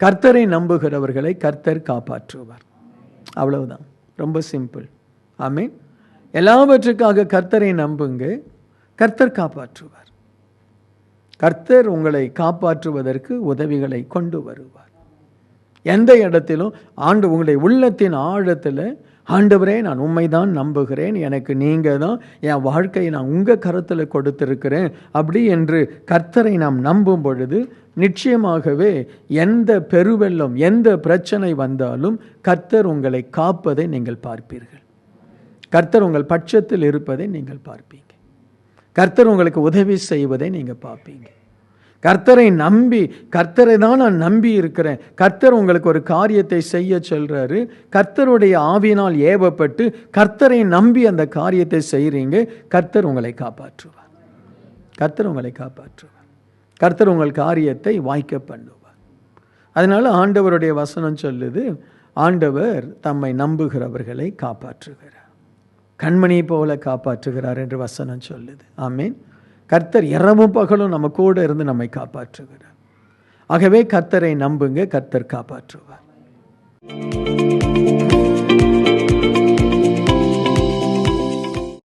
கர்த்தரை நம்புகிறவர்களை கர்த்தர் காப்பாற்றுவார். அவ்வளவுதான். ரொம்ப சிம்பிள். ஆமே எல்லாவற்றுக்காக கர்த்தரை நம்புங்க. கர்த்தர் காப்பாற்றுவார். கர்த்தர் உங்களை காப்பாற்றுவதற்கு உதவிகளை கொண்டு வருவார். எந்த இடத்திலும் ஆண்டு உங்களுடைய உள்ளத்தின் ஆழத்தில் ஆண்டவரே நான் உண்மைதான் நம்புகிறேன். எனக்கு நீங்கள் தான் என் வாழ்க்கையை நான் உங்கள் கருத்தில் கொடுத்துருக்கிறேன் அப்படி என்று கர்த்தரை நாம் நம்பும் பொழுது நிச்சயமாகவே எந்த பெருவெள்ளம் எந்த பிரச்சனை வந்தாலும் கர்த்தர் உங்களை காப்பதை நீங்கள் பார்ப்பீர்கள். கர்த்தர் உங்கள் பட்சத்தில் இருப்பதை நீங்கள் பார்ப்பீங்க. கர்த்தர் உங்களுக்கு உதவி செய்வதை நீங்கள் பார்ப்பீங்க. கர்த்தரை நம்பி கர்த்தரை தான் நான் நம்பி இருக்கிறேன். கர்த்தர் உங்களுக்கு ஒரு காரியத்தை செய்ய சொல்கிறாரு கர்த்தருடைய ஆவியினால் ஏவப்பட்டு கர்த்தரை நம்பி அந்த காரியத்தை செய்கிறீங்க கர்த்தர் உங்களை காப்பாற்றுவார். கர்த்தர் உங்களை காப்பாற்றுவார். கர்த்தர் உங்கள் காரியத்தை வாய்க்க பண்ணுவார். அதனால் ஆண்டவருடைய வசனம் சொல்லுது ஆண்டவர் தம்மை நம்புகிறவர்களை காப்பாற்றுகிறார். கண்மணி போல காப்பாற்றுகிறார் என்று வசனம் சொல்லுது. ஆமீன். கர்த்தர் இரவும் பகலும் நம்ம கூட இருந்து நம்மை காப்பாற்றுகிறார். ஆகவே கர்த்தரை நம்புங்க கர்த்தர் காப்பாற்றுவார்.